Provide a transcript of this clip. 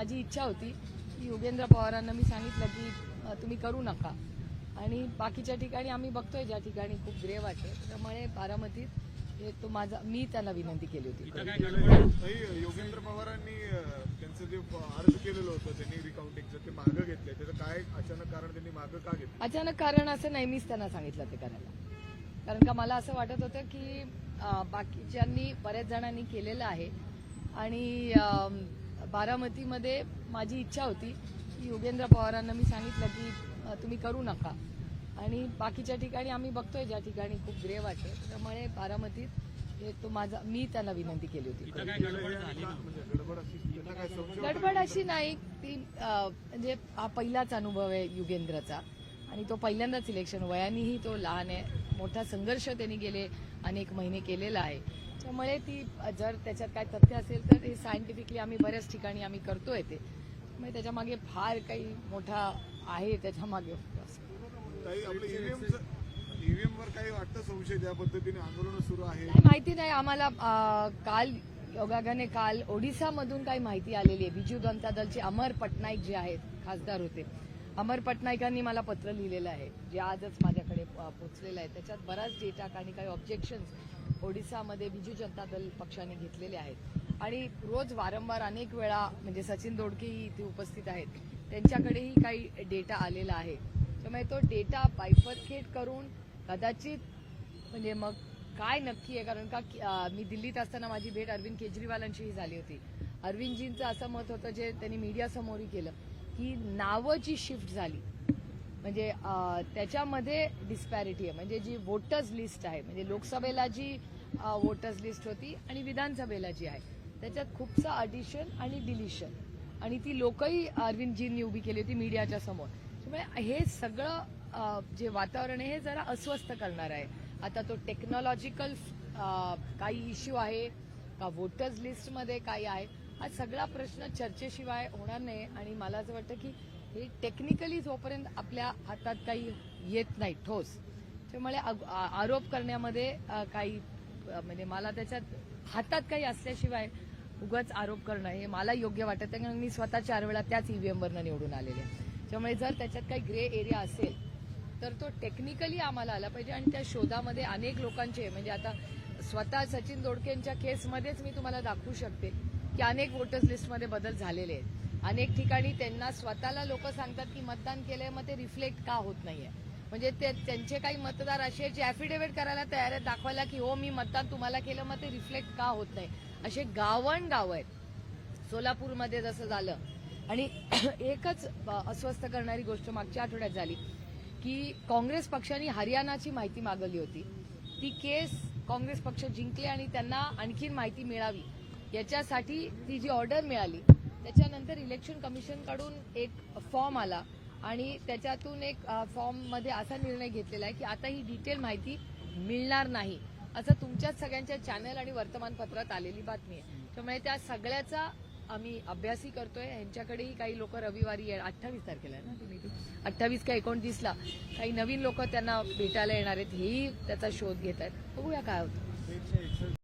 माझी इच्छा होती की योगेंद्र पवारांना मी सांगितलं की तुम्ही करू नका. आणि बाकीच्या ठिकाणी आम्ही बघतोय ज्या ठिकाणी खूप ग्रे वाटते त्यामुळे बारामतीत हे तो माझा मी त्यांना विनंती केली होती. योगेंद्र पवारांनी त्यांचं जे अर्ज केलेलं होतं त्यांनी रिकाउंटिंगचं ते मागं त्याचं काय अचानक कारण त्यांनी मागं का घेतलं? अचानक कारण असं नेहमीच त्यांना सांगितलं ते करायला. कारण का मला असं वाटत होतं की बाकीच्यांनी बऱ्याच जणांनी केलेलं आहे. आणि बारामतीमध्ये माझी इच्छा होती की योगेंद्र पवारांना मी सांगितलं की तुम्ही करू नका. आणि बाकीच्या ठिकाणी आम्ही बघतोय ज्या ठिकाणी खूप ग्रे वाटते त्यामुळे बारामतीत हे तो माझा मी त्यांना विनंती केली होती. गडबड अशी नाही ती म्हणजे हा पहिलाच अनुभव आहे युगेंद्रचा. आणि तो पहिल्यांदाच इलेक्शन वयानेही तो लहान आहे. मोठा संघर्ष त्यांनी गेले अनेक महिने केलेला आहे. त्यामुळे ती जर त्याच्यात काय तथ्य असेल तर हे सायंटिफिकली आम्ही बऱ्याच ठिकाणी आम्ही करतोय ते. त्यामुळे त्याच्यामागे फार काही मोठा आहे त्याच्यामागे वर काही वाटतं संशय ज्या पद्धतीने? आंदोलन सुरू आहे. काय माहिती नाही. आम्हाला काल योगागाने काल ओडिसामधून काही माहिती आलेली आहे. बिजू जनता दलचे अमर पटनाईक जे आहेत खासदार होते. अमर पटनाईकांनी मला पत्र लिहिलेलं आहे जे आजच माझ्याकडे पोचलेलं आहे. त्याच्यात बराच डेटा आणि काही ऑब्जेक्शन्स ओडिसामध्ये बिजू जनता दल पक्षाने घेतलेले आहेत. आणि रोज वारंवार अनेक वेळा म्हणजे सचिन दोडकेही इथे उपस्थित आहेत. त्यांच्याकडेही काही डेटा आलेला आहे. त्यामुळे तो डेटा बायफर्केट करून कदाचित म्हणजे मग काय नक्की आहे? कारण का मी दिल्लीत असताना माझी भेट अरविंद केजरीवालांशीही झाली होती. अरविंदजींचं असं मत होतं जे त्यांनी मीडियासमोरही केलं. की नावं जी शिफ्ट झाली म्हणजे त्याच्यामध्ये डिस्पॅरिटी आहे. म्हणजे जी वोटर्स लिस्ट आहे म्हणजे लोकसभेला जी वोटर्स लिस्ट होती आणि विधानसभेला जी आहे त्याच्यात खूपसं अडिशन आणि डिलिशन आणि ती लोकही अरविंदजींनी उभी केली होती मीडियाच्या समोर. त्यामुळे हे सगळं जे वातावरण आहे हे जरा अस्वस्थ करणार आहे. आता तो टेक्नॉलॉजिकल काही इश्यू आहे का वोटर्स लिस्टमध्ये काही आहे हा सगळा प्रश्न चर्चेशिवाय होणार नाही आणि मला असं वाटतं की हे टेक्निकली जोपर्यंत आपल्या हातात काही येत नाही ठोस त्यामुळे आग- आ- आरोप करण्यामध्ये काही म्हणजे मला त्याच्यात हातात काही असल्याशिवाय उगाच आरोप करणं हे मला योग्य वाटत नाही कारण मी स्वतः चार वेळा त्याच ईव्हीएमवरनं निवडून आलेले आहे. त्यामुळे जर त्याच्यात काही ग्रे एरिया असेल तर तो टेक्निकली आम्हाला आला पाहिजे आणि त्या शोधामध्ये अनेक लोकांचे म्हणजे आता स्वतः सचिन दोडकेंच्या केसमध्येच मी तुम्हाला दाखवू शकते की अनेक वोटर्स लिस्टमध्ये बदल झालेले आहेत. अनेक ठिकाणी त्यांना स्वतःला लोक सांगतात की मतदान केलंय मग ते रिफ्लेक्ट का होत नाहीये? म्हणजे ते त्यांचे काही मतदार असे जे ॲफिडेव्हिट करायला तयार आहेत दाखवायला की हो मी मतदान तुम्हाला केलं मग ते रिफ्लेक्ट का होत नाही? असे गावण गाव आहेत. सोलापूरमध्ये जसं झालं. आणि एकच अस्वस्थ करणारी गोष्ट मागच्या आठवड्यात झाली की काँग्रेस पक्षाने हरियाणाची माहिती मागवली होती. ती केस काँग्रेस पक्ष जिंकले आणि त्यांना आणखीन माहिती मिळावी. याच्यासाठी ती जी ऑर्डर मिळाली त्याच्यानंतर इलेक्शन कमिशनकडून एक फॉर्म आला आणि त्याच्यातून एक फॉर्ममध्ये असा निर्णय घेतलेला आहे की आता ही डिटेल माहिती मिळणार नाही. असं तुमच्याच सगळ्यांच्या चॅनल आणि वर्तमानपत्रात आलेली बातमी आहे. त्यामुळे त्या सगळ्याचा आम्ही अभ्यासही करतोय. यांच्याकडेही काही लोक रविवारी अठ्ठावीस तारखेला आहे ना तुम्ही अठ्ठावीस का एकोणतीसला? काही नवीन लोक त्यांना भेटायला येणार आहेत. हेही त्याचा शोध घेत आहेत. बघूया काय होतं.